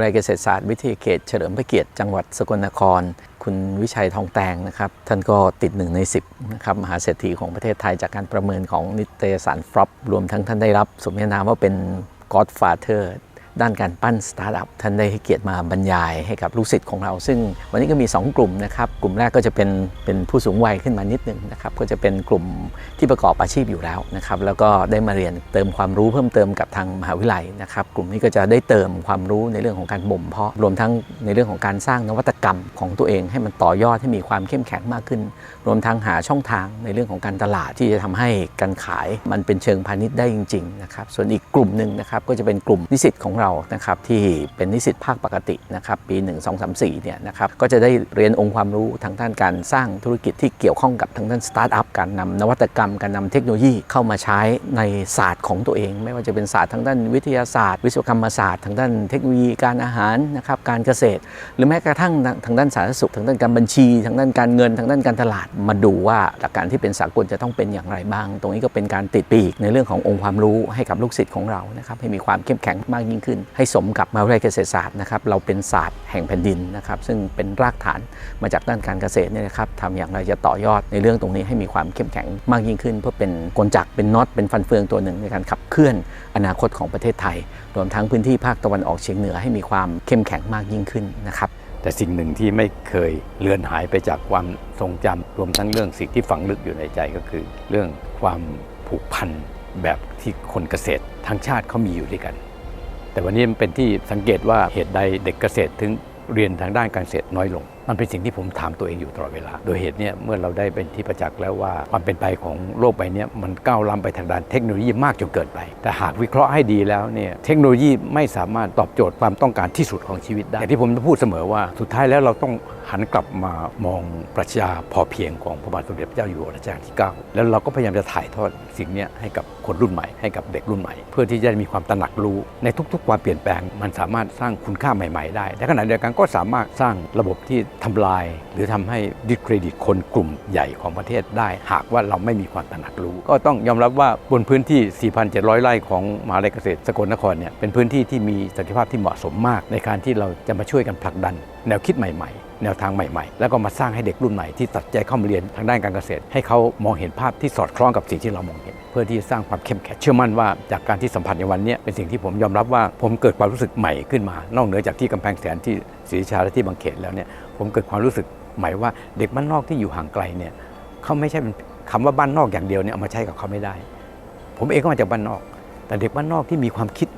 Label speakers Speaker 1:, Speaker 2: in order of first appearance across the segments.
Speaker 1: วิทยาลัยเกษตรศาสตร์วิทยาเขตเฉลิมพระเกียรติจังหวัดสกลนคร คุณวิชัยทองแตงนะครับท่านก็ติดหนึ่งใน 10นะครับมหาเศรษฐีของประเทศไทยจากการประเมินของนิตยสารฟรอปรวมทั้งท่านได้รับ สมญานามว่าเป็น Godfather ด้านการปั้นสตาร์ทอัพท่านได้ให้เกียรติมาบรรยายให้กับลูกศิษย์ของเรา ซึ่งวันนี้ก็มี 2 กลุ่มนะครับ กลุ่มแรกก็จะเป็นเป็นผู้สูงวัยขึ้นมานิดนึงนะครับก็จะเป็นกลุ่มที่ประกอบอาชีพอยู่แล้วนะครับแล้วก็ได้มาเรียนเติมความรู้เพิ่มเติมกับทางมหาวิทยาลัยนะครับกลุ่มนี้ก็จะได้เติมความรู้ในเรื่องของการบ่มเพาะรวมทั้งในเรื่องของการสร้างนวัตกรรมของตัวเองให้มันต่อยอดให้มีความเข้มแข็งมากขึ้น รวมทั้งหาช่องทางในเรื่องของการตลาดที่จะทำให้การขายมันเป็นเชิงพาณิชย์ได้จริงๆนะครับส่วนอีกกลุ่มหนึ่งนะครับก็จะเป็นกลุ่มนิสิตของเรานะครับที่เป็นนิสิตภาคปกตินะครับปี 1 2 3 4เนี่ยนะครับก็จะได้เรียนองค์ความรู้ทางด้านการสร้างธุรกิจที่เกี่ยวข้องกับทางด้านสตาร์ทอัพการนำนวัตกรรม การนำเทคโนโลยีเข้ามาใช้ในศาสตร์ของตัวเอง ไม่ว่าจะเป็นศาสตร์ทางด้านวิทยาศาสตร์ วิศวกรรมศาสตร์ ทางด้านเทคโนโลยีการอาหารนะครับการเกษตร หรือแม้กระทั่งทางด้านสาธารณสุขทางด้านการบัญชี ทางด้านการเงิน ทางด้านการตลาดมาดูว่าหลักการที่เป็นสากลจะต้องเป็นอย่างไรบ้าง ตรงนี้ก็เป็นการติดปีกในเรื่องขององค์ความรู้ให้กับลูกศิษย์ของเรานะครับให้มีความเข้มแข็งมากยิ่งขึ้นให้สมกับมหาวิทยาลัยเกษตรศาสตร์นะครับเราเป็นศาสตร์แห่งแผ่นดินนะครับซึ่งเป็นรากฐานมาจากด้านการเกษตรเนี่ยนะครับทำอย่างไรจะต่อยอดในเรื่องตรงนี้ให้มีความเข้มแข็งมากยิ่งขึ้น เพื่อเป็นกลจักเป็นน็อตเป็นฟันเฟืองตัวหนึ่งในการขับเคลื่อนอนาคตของประเทศไทย รวมทั้งพื้นที่ภาคตะวันออกเฉียงเหนือให้มีความเข้มแข็งมากยิ่งขึ้นนะครับ
Speaker 2: แต่สิ่งหนึ่งที่ไม่เคยเลือนหายไปจากความทรงจำรวมทั้งเรื่องสิ่งที่ฝังลึกอยู่ในใจก็คือ เรื่องความผูกพันแบบที่คนเกษตรทั้งชาติเขามีอยู่ด้วยกัน แต่วันนี้มันเป็นที่สังเกตว่าเหตุใดเด็กเกษตรถึงเรียนทางด้านการเกษตรน้อยลง มันเป็นสิ่งที่ผมถามตัวเองอยู่ตลอดเวลา โดยเหตุนี้เมื่อเราได้เป็นที่ประจักษ์แล้วว่าความเป็นไปของโลกใบนี้มันก้าวล้ำไปทางด้านเทคโนโลยีมากจนเกินไป แต่หากวิเคราะห์ให้ดีแล้วเนี่ยเทคโนโลยีไม่สามารถตอบโจทย์ความต้องการที่สุดของชีวิตได้อย่างที่ผมพูดเสมอว่าสุดท้ายแล้วเราต้อง หันกลับมามองปรัชญาพอเพียงของพระบาทสมเด็จพระเจ้าอยู่หัวรัชกาลที่ 9 แล้วเราก็พยายามจะถ่ายทอดสิ่งนี้ให้กับคนรุ่นใหม่ให้กับเด็กรุ่นใหม่ เพื่อที่จะมีความตระหนักรู้ในทุก ๆ ความเปลี่ยนแปลง มันสามารถสร้างคุณค่าใหม่ ๆ ได้และขณะเดียวกันก็สามารถสร้างระบบที่ทำลาย หรือทำให้ดิสเครดิตคนกลุ่มใหญ่ของประเทศได้ หากว่าเราไม่มีความตระหนักรู้ ก็ต้องยอมรับว่าบนพื้นที่ 4,700 ไร่ของมหาวิทยาลัยเกษตรสกลนครเนี่ยเป็นพื้นที่ที่มีศักยภาพที่เหมาะสมมาก ในการที่เราจะมาช่วยกันผลักดัน แนวคิดใหม่ ๆ แนวทางใหม่ๆ แล้วก็มาสร้างให้เด็กรุ่นใหม่ที่ตัดใจเข้ามาเรียนทางด้านการเกษตร ให้เขามองเห็นภาพที่สอดคล้องกับสิ่งที่เรามองเห็น เพื่อที่จะสร้างความเข้มแข็งเชื่อมั่นว่าจากการที่สัมผัสในวันนี้เป็นสิ่งที่ผมยอมรับว่าผมเกิดความรู้สึกใหม่ขึ้นมา นอกเหนือจากที่กำแพงแสนที่ศรีราชาและที่บางเขตแล้วเนี่ยผมเกิดความรู้สึกใหม่ว่าเด็กบ้านนอกที่อยู่ห่างไกลเนี่ยเขาไม่ใช่เป็นคำว่าบ้านนอกอย่างเดียวเนี่ยเอามาใช้กับเขาไม่ได้ ผมเองก็มาจากบ้านนอก แต่เด็กบ้านนอกที่มีความคิด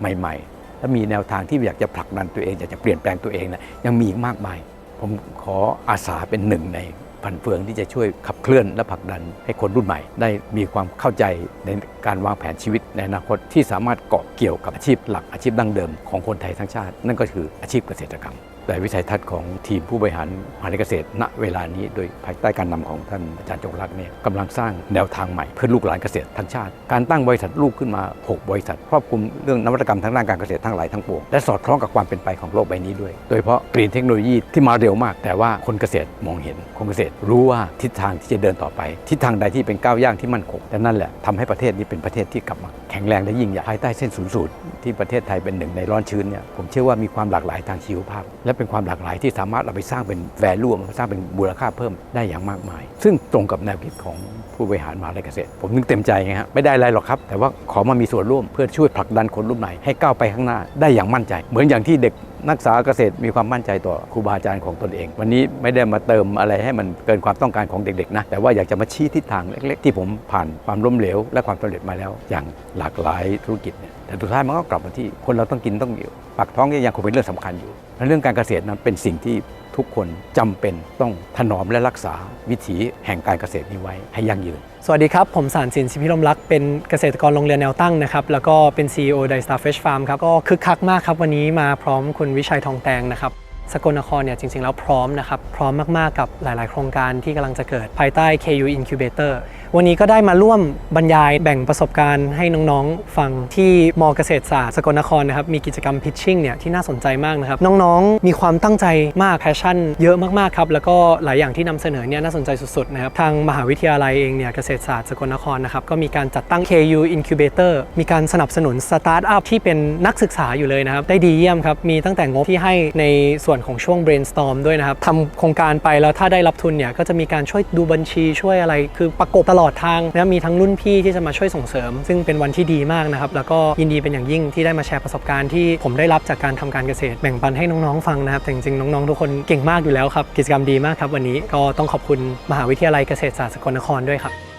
Speaker 2: ใหม่ ๆ และมีแนวทางที่อยากจะผลักดันตัวเองอยากจะเปลี่ยนแปลงตัวเองนะยังมีอีกมากมาย ผมขออาสาเป็นหนึ่งในพันเฟืองที่จะช่วยขับเคลื่อนและผลักดันให้คนรุ่นใหม่ ได้มีความเข้าใจในการวางแผนชีวิตในอนาคตที่สามารถเกาะเกี่ยวกับอาชีพหลักอาชีพดั้งเดิมของคนไทยทั้งชาติ นั่นก็คืออาชีพเกษตรกรรม แต่วิสัยทัศน์ของทีมผู้บริหารมหาวิทยาลัยเกษตร ณเวลานี้โดยภายใต้การนำของท่านอาจารย์จงรักเนี่ยกำลังสร้างแนวทางใหม่เพื่อลูกหลานเกษตรทั้งชาติ การตั้งบริษัทลูกขึ้นมา 6 บริษัท ครอบคลุมเรื่องนวัตกรรมทางด้านการเกษตรทั้งหลายทั้งปวงและสอดคล้องกับความเป็นไปของโลกใบนี้ด้วย โดยเฉพาะเปลี่ยนเทคโนโลยีที่มาเร็วมาก แต่ว่าคนเกษตรมองเห็นคนเกษตรรู้ว่าทิศทางที่จะเดินต่อไป ทิศทางใดที่เป็นก้าวย่างที่มั่นคงและนั่นแหละทำให้ประเทศนี้เป็นประเทศที่กลับมาแข็งแรงและยิ่งใหญ่ภายใต้เส้นศูนย์สูตรที่ประเทศไทยเป็นหนึ่งในร้อนชื้นเนี่ยผมเชื่อว่ามีความหลากหลายทางชีวภาพและเป็นความหลากหลายที่สามารถเราไปสร้างเป็นแวลูมสร้างเป็นมูลค่าเพิ่มได้อย่างมากมาย ซึ่งตรงกับแนวคิดของผู้บริหารมหาวิทยาลัยเกษตร ผมนึกเต็มใจไงฮะไม่ได้อะไรหรอกครับ แต่ว่าขอมามีส่วนร่วมเพื่อช่วยผลักดันคนรุ่นใหม่ให้ก้าวไปข้างหน้าได้อย่างมั่นใจ เหมือนอย่างที่เด็ก นักศึกษาเกษตรมีความมั่นใจต่อครูบาอาจารย์ของตนเอง วันนี้ไม่ได้มาเติมอะไรให้มันเกินความต้องการของเด็กๆนะแต่ว่าอยากจะมาชี้ทิศทางเล็ก ๆ ที่ผมผ่านความล้มเหลว และความสำเร็จมาแล้ว อย่างหลากหลายธุรกิจเนี่ยแต่สุดท้ายมันก็กลับมาที่คนเราต้องกินต้องอยู่ปากท้องยังคงเป็นเรื่องสำคัญอยู่และเรื่องการเกษตรนั้นเป็นสิ่งที่ ทุกคนจำเป็นต้องถนอมและรักษาวิถีแห่งการเกษตรนี้ไว้ให้ยั่งยืน
Speaker 3: สวัสดีครับ ผมสารสินสิพิรมลักษ์เป็นเกษตรกรโรงเรียนแนวตั้งนะครับแล้วก็เป็น CEO ไดสตาร์เฟชฟาร์มครับก็คึกคักมากครับ วันนี้มาพร้อมคุณวิชัยทองแตงนะครับสกลนครเนี่ยจริงๆ แล้วพร้อมนะครับ พร้อมมากๆกับหลายๆ โครงการที่กำลังจะเกิดภายใต้ KU Incubator วันนี้ก็ได้มาร่วมบรรยายแบ่งประสบการณ์ให้น้องๆ ฟังที่มเกษตรศาสตร์สกลนครนะครับ มีกิจกรรมพิชชิ่งเนี่ยที่น่าสนใจมากนะครับ น้องๆ มีความตั้งใจมากแพชชั่น เยอะมากๆครับ แล้วก็หลายอย่างที่นำเสนอเนี่ยน่าสนใจสุดๆนะครับทางมหาวิทยาลัยเองเนี่ยเกษตรศาสตร์สกลนครนะครับก็มีการจัดตั้ง KU Incubator มีการสนับสนุนสตาร์ทอัพที่เป็นนักศึกษาอยู่เลยนะครับได้ดีเยี่ยมครับมีตั้งแต่งบที่ให้ในส่วนของช่วง brainstorm ด้วยนะครับทำโครงการไปแล้วถ้าได้รับทุนเนี่ยก็จะมีการช่วยดูบัญชีช่วยอะไรคือประกบตลอดทางนะมีทั้งรุ่นพี่ที่จะมาช่วยส่งเสริม ซึ่งเป็นวันที่ดีมากนะครับ แล้วก็ยินดีเป็นอย่างยิ่งที่ได้มาแชร์ประสบการณ์ที่ผมได้รับจากการทำการเกษตร แบ่งปันให้น้องๆฟังนะครับแต่จริงๆน้องๆทุกคนเก่งมากอยู่แล้วครับกิจกรรมดีมากครับวันนี้ก็ต้องขอบคุณมหาวิทยาลัยเกษตรศาสตร์สกลนครด้วยครับ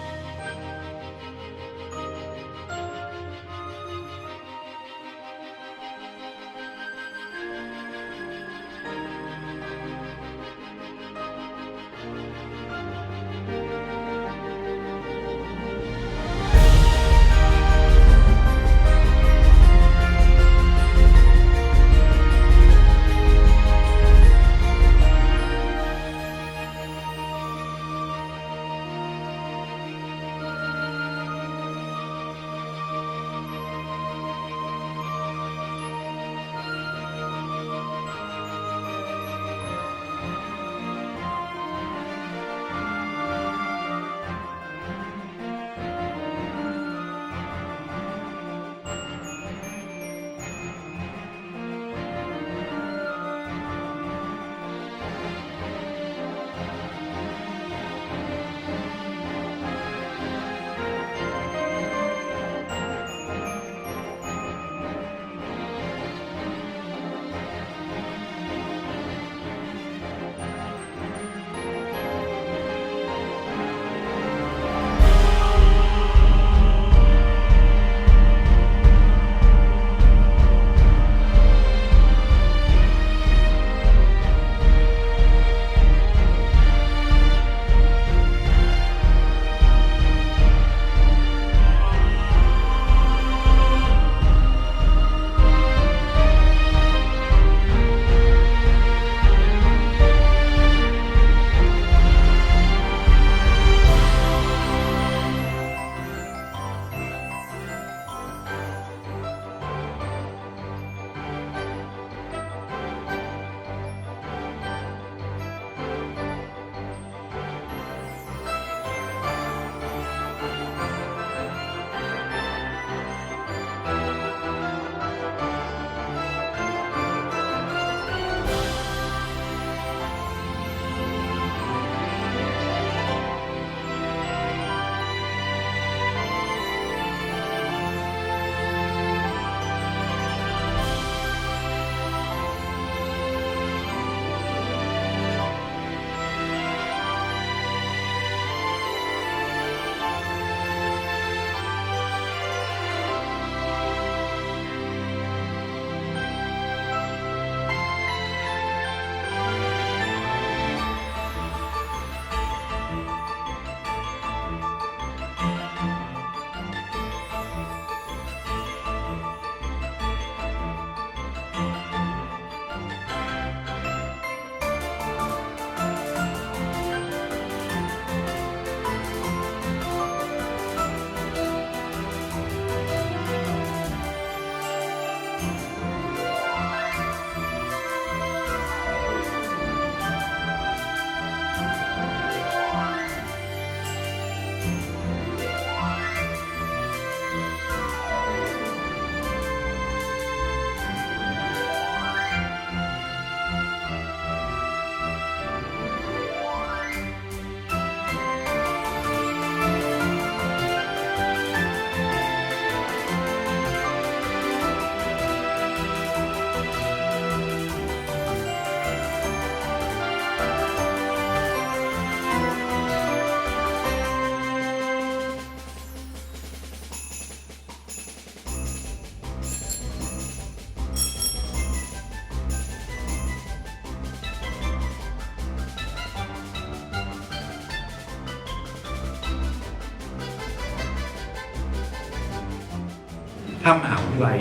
Speaker 4: ถ้ามหาวิทยาลัย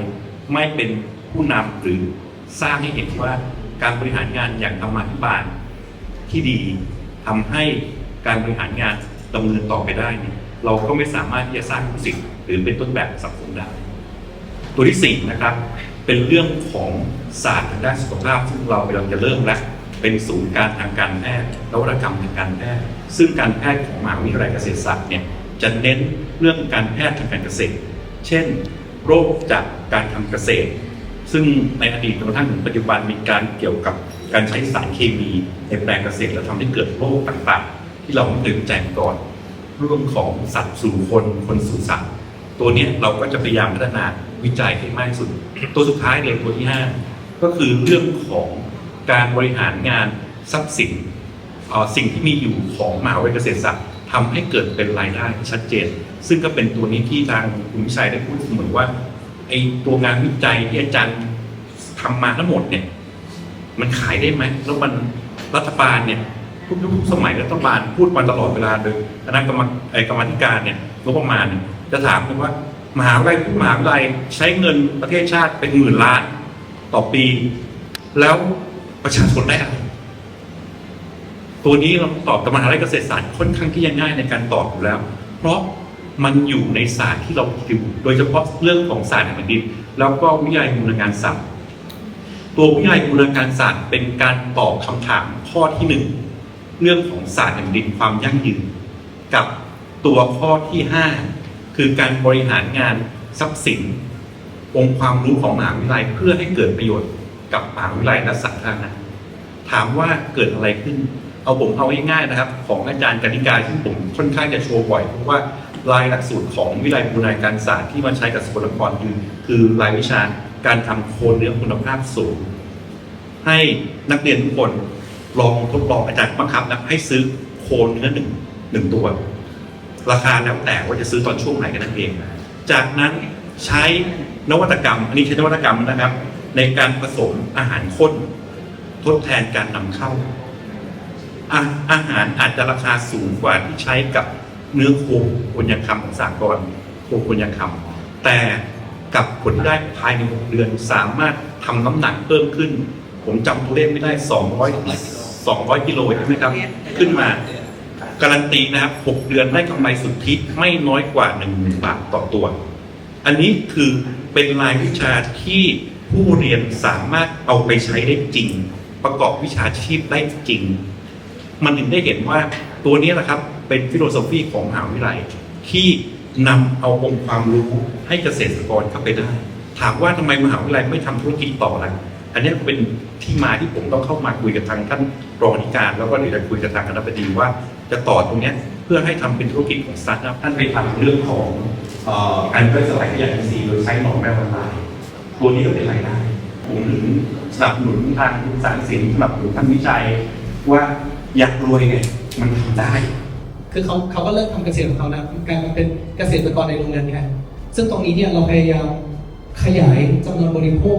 Speaker 4: ไม่เป็นผู้นำหรือสร้างให้เห็นว่าการบริหารงานอย่างธรรมาภิบาลที่ดีทำให้การบริหารงานดำเนินต่อไปได้ เราก็ไม่สามารถที่จะสร้างสิ่งหรือเป็นต้นแบบสังคมได้ ตัวที่สี่นะครับ เป็นเรื่องของศาสตร์ทางด้านสุขภาพซึ่งเรากำลังจะเริ่มแล้วเป็นศูนย์การทางการแพทย์นวัตกรรมทางการแพทย์ซึ่งการแพทย์ของมหาวิทยาลัยเกษตรศาสตร์เนี่ยจะเน้นเรื่องการแพทย์ทางการเกษตร เช่น โรคจากการทำเกษตร ซึ่งในอดีตจนกระทั่งถึงปัจจุบันมีการเกี่ยวกับการใช้สารเคมีในแปลงเกษตรแล้วทำให้เกิดโรคต่างๆ ที่เราไม่เคยวิจัยมาก่อนเรื่องของสัตว์สู่คนคนสู่สัตว์ ตัวนี้เราก็จะพยายามพัฒนาวิจัยให้มากที่สุด ตัวสุดท้ายเลยตัวที่ 5 ก็คือเรื่องของการบริหารงานทรัพย์สินเอ่อสิ่งที่มีอยู่ของมหาวิทยาลัยเกษตรศาสตร์ทำให้เกิดเป็นรายได้ชัดเจน ซึ่งก็เป็นตัวนี้ที่ทางคุณวิชัยได้พูดเสมอว่าไอ้ตัวงานวิจัยที่อาจารย์ทำมาทั้งหมดเนี่ย มันขายได้ไหมแล้วมันรัฐบาลเนี่ยทุกยุคทุกสมัยรัฐบาลพูดมาตลอดเวลาเลยคณะกรรมไอ้กรรมาธิการเนี่ยงบประมาณเนี่ยจะถามเลยว่ามหาวิทยาลัยทุกมหาวิทยาลัยใช้เงินประเทศชาติเป็นหมื่นล้านต่อปี แล้วประชาชนได้อะไรตัวนี้เราตอบกับมหาวิทยาลัยเกษตรศาสตร์ค่อนข้างที่จะง่ายในการตอบอยู่แล้ว เพราะ มันอยู่ในศาสตร์ที่เราคิดโดยเฉพาะเรื่องของศาสตร์แห่งแผ่นดินแล้วก็วิทยาลัยบูรณาการศาสตร์ตัววิทยาลัยบูรณาการศาสตร์เป็นการตอบคำถามข้อที่หนึ่งเรื่องของศาสตร์แห่งดินความยั่งยืน กับตัวข้อที่ห้าคือการบริหารงานทรัพย์สิน องค์ความรู้ของมหาวิทยาลัยเพื่อให้เกิดประโยชน์กับมหาวิทยาลัยและสาธารณะถามว่าเกิดอะไรขึ้น เอาผมเอาง่ายๆนะครับ ของอาจารย์กนิกาซึ่ผมค่อนข้างจะโชว์บ่อยเพราะว่า รายหลักสูตรของวิทยาลัยบูรณาการศาสตร์ที่มาใช้กับสกลนครคือคือรายวิชาการทำโคนเนื้อคุณภาพสูง ให้นักเรียนทุกคนลองทดลองอาจารย์บังคับนะให้ซื้อโคนเนื้อหนึ่งหนึ่งตัว ราคาแล้วแต่ว่าจะซื้อตอนช่วงไหนกันนั่นเอง จากนั้นใช้นวัตกรรม อันนี้ใช้นวัตกรรมนะครับ ในการผสมอาหารข้น ทดแทนการนำเข้าอาอาหารอาจจะราคาสูงกว่าที่ใช้กับ เนื้อโคคนยังคำของสากลโคคนยังคำแต่กับผลได้ภายในหกเดือนสามารถทำน้ำหนักเพิ่มขึ้น ผมจำตัวเลขไม่ได้ 200 200กิโลใช่ไหมครับ ขึ้นมา การันตีนะครับ 6 เดือนได้กำไรสุทธิไม่น้อยกว่า1 0,000บาทต่อตัว อันนี้คือเป็นรายวิชาที่ผู้เรียนสามารถเอาไปใช้ได้จริง ประกอบวิชาชีพได้จริง มันถึงได้เห็นว่าตัวนี้แหละครับ เป็นฟิโลโซฟีของมหาวิทยาลัยที่นำเอาองค์ความรู้ให้เกษตรกรเข้าไปได้ ถามว่าทำไมมหาวิทยาลัยไม่ทำธุรกิจต่อล่ะอันนี้ก็เป็นที่มาที่ผมต้องเข้ามาคุยกับทางท่านรองอธิการ แล้วก็เดี๋ยวจะคุยกับทางคณะบดีว่า จะต่อตรงนี้เพื่อให้ทำเป็นธุรกิจของสตาร์ทอัพท่านไปทำเรื่องของอการย่อยสลายขยะอินทรีย์โดยใช้หน่อแม่วันลายตัวนี้ก็เป็นรายได้ผมถึงสนับสนุนทางสารสินสนับสนุนท่านวิจัยว่าอยากรวยไงมันทำได้
Speaker 3: คือเขาเขาก็เลิกทำเกษตรของเขานะกลายมาเป็นเกษตรกรในโรงเรือนแทนซึ่งตรงนี้เนี่ยเราพยายามขยายจำนวนบริโภค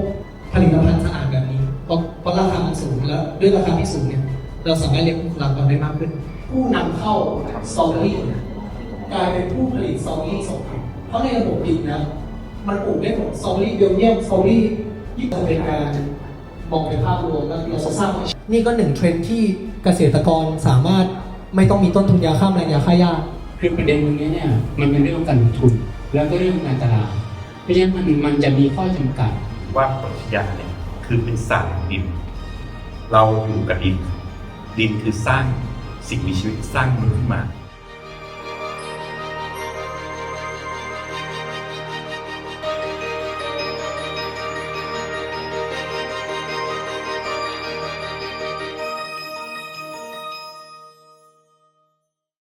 Speaker 3: ผลิตภัณฑ์สะอาดแบบนี้ เพราะเพราะราคามันสูงแล้วด้วยราคาที่สูงเนี่ยเราสามารถเลี้ยงบุคลากรได้มากขึ้น ผู้นำเข้าสตรอเบอรี่กลายเป็นผู้ผลิตสตรอเบอรี่ส่งออกเพราะในระบบดิบนะมันปลูกได้หมดสตรอเบอรี่เบลเยียมสตรอเบอรี่ญี่ปุ่นเป็นการมองในภาพรวมแล้วเราจะสร้างนี่ก็หนึ่งเทรนด์ที่เกษตรกรสามารถ ไม่ต้องมีต้นทุนยาฆ่าแมลงยาฆ่าหญ้า
Speaker 5: คือประเด็นตรงนี้เนี่ยมันเป็นเรื่องการลงทุน แล้วก็เรื่องการตลาดเพราะฉะนั้นมันมันจะมีข้อจำกัด
Speaker 4: ว่าปรัชญาเนี่ยคือเป็นศาสตร์แห่งดิน เราอยู่กับดิน ดินคือสร้างสิ่งมีชีวิตสร้างมนุษย์ขึ้นมา